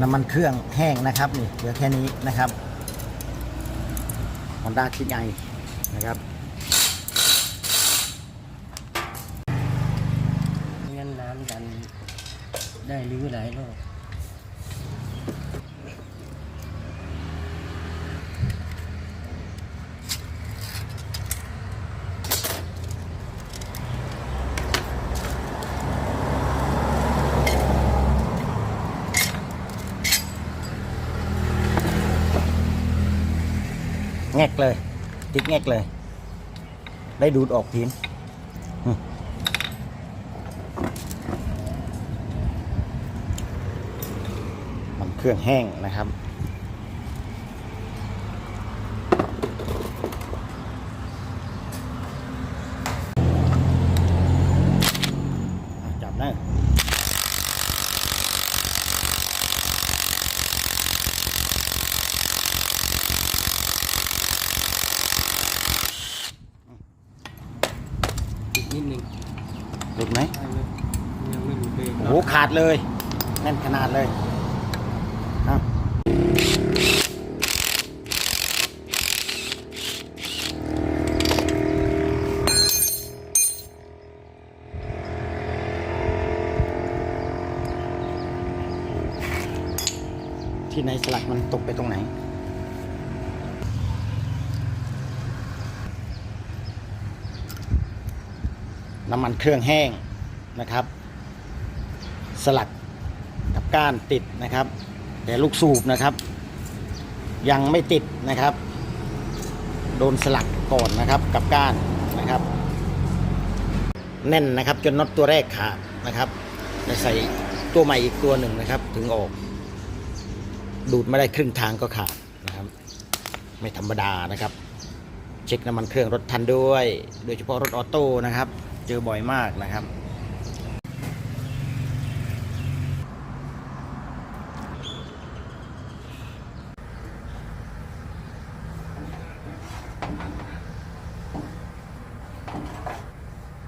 น้ำมันเครื่องแห้งนะครับนี่เหลือแค่นี้นะครับฮอนด้าคิดไงนะครับงั้นน้ำดันได้รื้อหลายรอบ แงกเลย ติดแงกเลย ได้ดูดออกทีนมันเครื่องแห้งนะครับ อะจับนะ อีก นิดนึงหลุดไหมได้ไหมยังไม่รู้เลยโอ้โหขาดเลยแน่นขนาดเลยเอาที่ในสลักมันตกไปตรงไหน น้ำมันเครื่องแห้งนะครับ สลักกับก้านติดนะครับ แต่ลูกสูบนะครับ ยังไม่ติดนะครับ โดนสลักก่อนนะครับกับก้านนะครับ แน่นนะครับจนน็อตตัวแรกขาดนะครับแล้วใส่ตัวใหม่อีกตัวหนึ่งนะครับ ถึงออก ดูดไม่ได้ครึ่งทางก็ขาดนะครับ ไม่ธรรมดานะครับ เช็คน้ำมันเครื่องรถทันด้วย โดยเฉพาะรถออโต้นะครับ เจอบ่อยมากนะครับ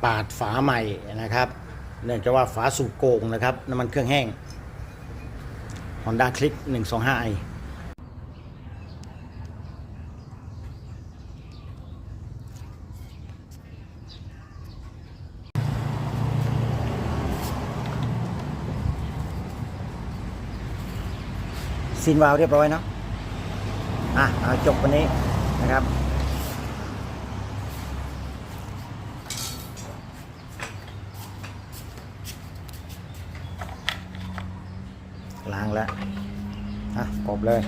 ปาดฝาใหม่นะครับ เนื่องจากว่าฝาสูบโกงนะครับน้ำมันเครื่องแห้ง Honda Click 125i ซีนวาล์วเรียบร้อยเนาะอะเอาจบวันนี้นะครับล้างแล้วอะกบเลย